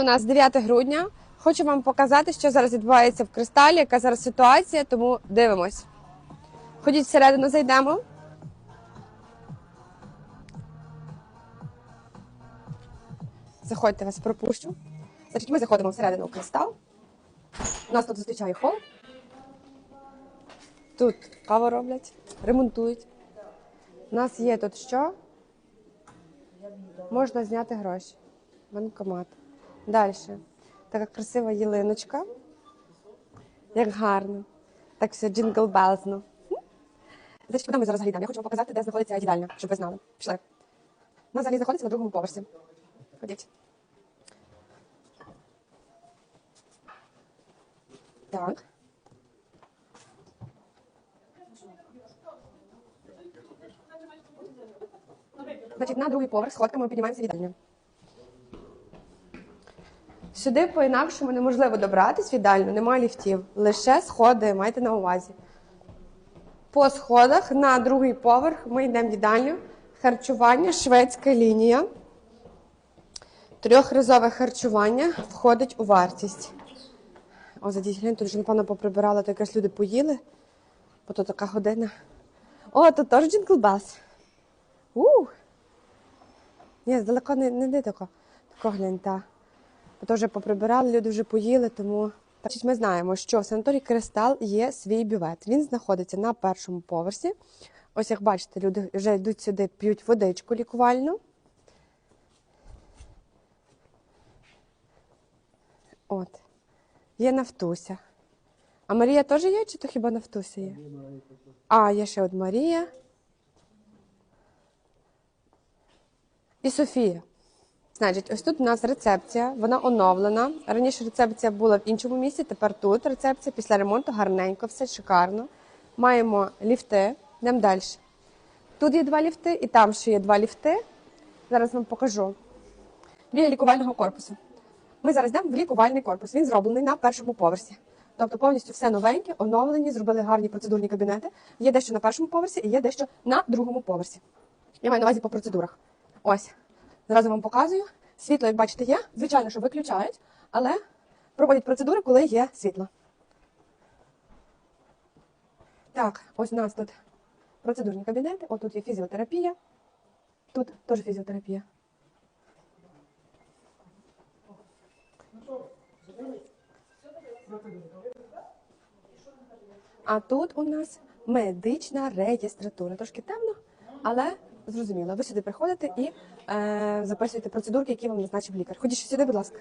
У нас 9 грудня. Хочу вам показати, що зараз відбувається в кристалі, яка зараз ситуація, тому дивимось. Ходіть всередину, зайдемо. Заходьте, вас пропущу. Значить, ми заходимо всередину в кристал. У Нас тут зустрічає хол. Тут каву роблять, ремонтують. У нас є тут що? Можна зняти гроші. Банкомат. Далі. Така красива ялиночка. Як гарно. Так все джингл белзно. Значить, куди ми зараз йдемо? Я хочу вам показати, де знаходиться їдальня, щоб ви знали. Пішли. Вона взагалі знаходиться на другому поверсі. Ходіть. Так. Значить, на другий поверх сходками ми піднімаємося в їдальню. Сюди по-інакшому неможливо добратись в їдальню, немає ліфтів. Лише сходи, майте на увазі. По сходах на другий поверх ми йдемо в їдальню. Харчування, шведська лінія. Трьохразове харчування входить у вартість. О, задіть, глянь, тут вже, напевно, поприбирали, то якраз люди поїли, бо то така година. О, тут теж джинглбас. У! Ні, здалеко не, не йди тако. Тако глянь, та. То поприбирали, люди вже поїли, тому. Ми знаємо, що в санаторії Кристал є свій бювет. Він знаходиться на першому поверсі. Ось як бачите, люди вже йдуть сюди, п'ють водичку лікувальну. От. Є Нафтуся. А Марія теж є, чи то хіба Нафтуся є? А, є ще от Марія. І Софія. Значить, ось тут у нас рецепція, вона оновлена. Раніше рецепція була в іншому місці, тепер тут рецепція після ремонту гарненько, все шикарно. Маємо ліфти, йдемо далі. Тут є два ліфти, і там ще є два ліфти. Зараз вам покажу. Біля лікувального корпусу. Ми зараз йдемо в лікувальний корпус. Він зроблений на першому поверсі. Тобто повністю все новеньке, оновлені, зробили гарні процедурні кабінети. Є дещо на першому поверсі і є дещо на другому поверсі. Я маю на увазі по процедурах. Ось. Зразу вам показую. Світло, як бачите, є. Звичайно, що виключають, але проводять процедури, коли є світло. Так, ось у нас тут процедурні кабінети. От тут є фізіотерапія. Тут теж фізіотерапія. А тут у нас медична реєстратура. Трошки темно, але зрозуміло. Ви сюди приходите і е, записуєте процедурки, які вам назначив лікар. Ходіть сюди, будь ласка.